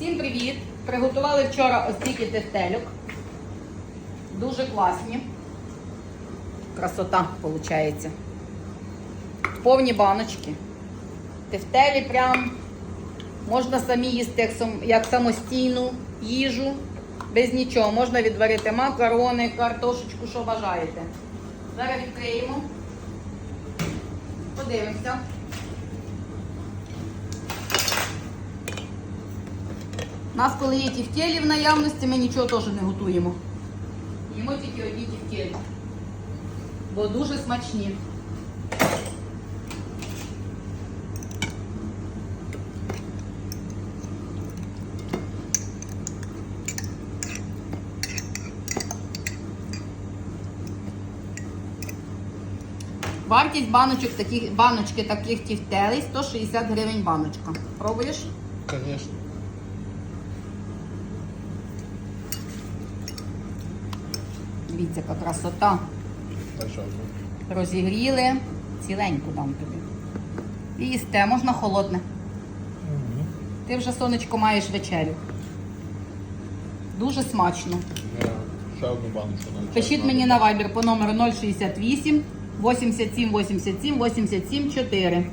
Всім привіт! Приготували вчора ось стільки тефтельок. Дуже класні. Красота виходить. Повні баночки. Тефтелі прям можна самі їсти як самостійну їжу. Без нічого. Можна відварити макарони, картошечку, що бажаєте. Зараз відкриємо. Подивимося. У нас, коли є тівтєлі в наявності, ми нічого теж не готуємо. Їмо тільки одні тівтєлі. Бо дуже смачні. Вартість баночок таких, баночки таких тівтелей 160 гривень баночка. Пробуєш? Конечно. Дивіться, яка красота. Розігріли. Ціленьку дам тобі. І їсте, можна холодне. Ти вже сонечко маєш вечерю. Дуже смачно. Я ще одну баночку. Пишіть мені на Viber по номеру 068 87 87 87 4.